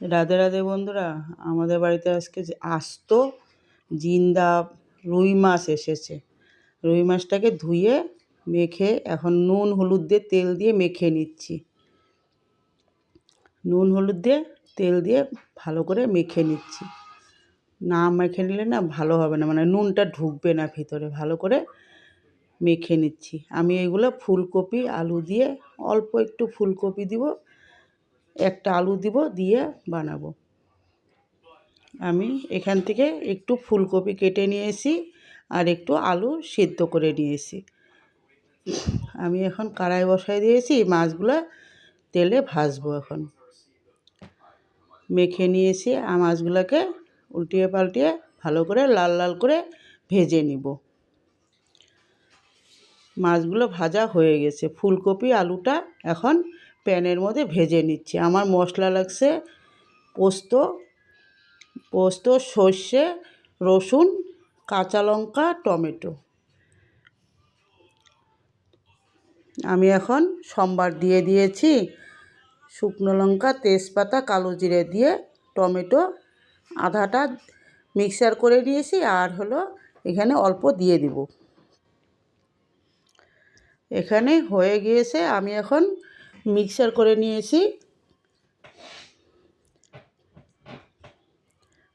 রাধে রাধে বন্ধুরা, আমাদের বাড়িতে আজকে যে আস্ত জিন্দা রুই মাছ এসেছে। রুই মাছটাকে ধুয়ে মেখে এখন নুন, হলুদ দিয়ে তেল দিয়ে মেখে নিচ্ছি। নুন, হলুদ দিয়ে তেল দিয়ে ভালো করে মেখে নিচ্ছি। না মেখে নিলে না ভালো হবে না মানে নুনটা ঢুকবে না ভিতরে, ভালো করে মেখে নিচ্ছি। আমি এগুলো ফুলকপি, আলু দিয়ে অল্প একটু ফুলকপি দিব একটা আলু দিব, দিয়ে বানাবো। আমি এখান থেকে একটু ফুলকপি কেটে নিয়েছি আর একটু আলু সিদ্ধ করে নিয়েছি। আমি এখন কড়াই বসাই দিয়েছি, মাছগুলো তেলে ভাজবো এখন। মেখে নিয়েছি, আর মাছগুলোকে উল্টিয়ে পাল্টিয়ে ভালো করে লাল লাল করে ভেজে নিব। মাছগুলো ভাজা হয়ে গেছে। ফুলকপি, আলুটা এখন প্যানের মধ্যে ভেজে নিচ্ছি। আমার মশলা লাগছে পোস্ত পোস্ত, সর্ষে, রসুন, কাঁচা লঙ্কা, টমেটো। আমি এখন সম্বার দিয়ে দিয়েছি শুকনো লঙ্কা, তেজপাতা, কালো জিরে দিয়ে টমেটো, আধাটা মিক্সার করে নিয়েছি আর হলো এখানে অল্প দিয়ে দিব। এখানে হয়ে গিয়েছে, আমি এখন মিক্সার করে নিয়েছি।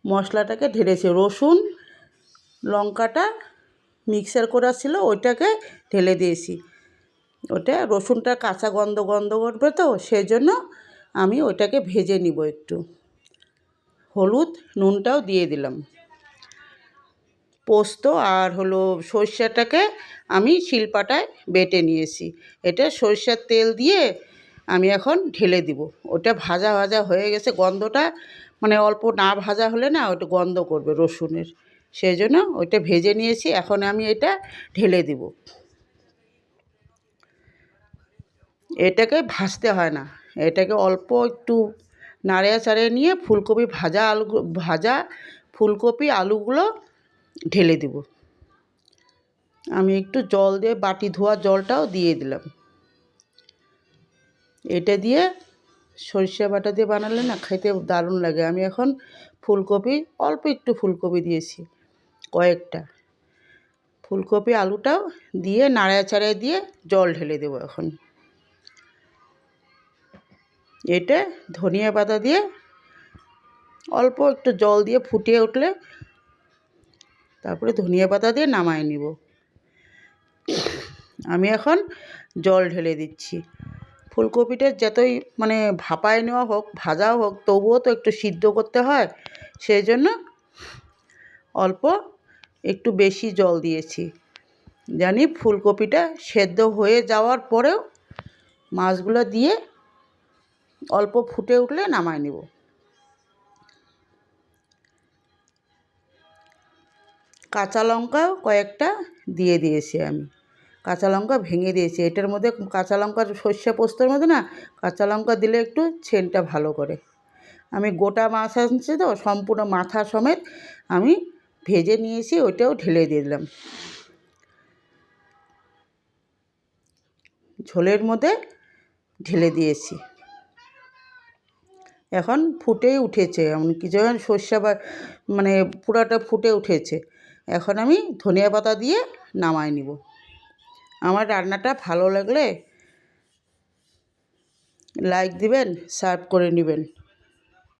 মশলাটাকে ঢেলেছি। রসুন, লঙ্কাটা মিক্সার করা ছিল, ওইটাকে ঢেলে দিয়েছি। ওটা রসুনটা কাঁচা গন্ধ গন্ধ করবে তো সেই জন্য আমি ওইটাকে ভেজে নিব একটু। হলুদ নুনটাও দিয়ে দিলাম। পোস্ত আর হলো সর্ষেটাকে আমি শিলপাটায় বেটে নিয়েছি। এটা সর্ষের তেল দিয়ে আমি এখন ঢেলে দিব। ওটা ভাজা ভাজা হয়ে গেছে গন্ধটা। মানে অল্প না ভাজা হলে না ওটা গন্ধ করবে রসুনের। সেই জন্য ওইটা ভেজে নিয়েছি, এখন আমি এটা ঢেলে দিব। এটাকে ভাজতে হয় না। এটাকে অল্প একটু নাড়িয়া চাড়িয়ে নিয়ে ফুলকপি ভাজা আলু, ভাজা ফুলকপি আলুগুলো ঢেলে দেব। আমি একটু জল দিয়ে বাটি ধোয়া জলটাও দিয়ে দিলাম। এটা দিয়ে সরিষা বাটা দিয়ে বানালে না খেতে দারুণ লাগে। আমি এখন ফুলকপি, অল্প একটু ফুলকপি দিয়েছি, কয়েকটা। ফুলকপি আলুটাও দিয়ে নাড়ায় চাড়ায় দিয়ে জল ঢেলে দেবো এখন। এটা ধনিয়া পাতা দিয়ে অল্প একটু জল দিয়ে ফুটিয়ে উঠলে তারপরে ধনিয়া পাতা দিয়ে নামায় নিব। আমি এখন জল ঢেলে দিচ্ছি। ফুলকপিটা যতই মানে ভাপায় নেওয়া হোক, ভাজাও হোক, তবুও তো একটু সিদ্ধ করতে হয়। সেই জন্য অল্প একটু বেশি জল দিয়েছি। জানি ফুলকপিটা সেদ্ধ হয়ে যাওয়ার পরেও মাছগুলো দিয়ে অল্প ফুটে উঠলে নামায় নেব। কাঁচা লঙ্কাও কয়েকটা দিয়ে দিয়েছি আমি। কাঁচা লঙ্কা ভেঙে দিয়েছি। এটার মধ্যে কাঁচা লঙ্কার সর্ষে পোস্তর মধ্যে না কাঁচা লঙ্কা দিলে একটু ছেনটা ভালো করে। আমি গোটা মাছ আনছি তো, সম্পূর্ণ মাথা সমেত আমি ভেজে নিয়েছি, ওইটাও ঢেলে দিয়ে দিলাম। ঝোলের মধ্যে ঢেলে দিয়েছি। এখন ফুটেই উঠেছে এমনকি যখন সর্ষে বা মানে পুরাটা ফুটে উঠেছে। এখন আমি ধনিয়া পাতা দিয়ে নামাই নিব। আমার রান্নাটা ভালো লাগলে লাইক দিবেন সার্ভ করে নেবেন।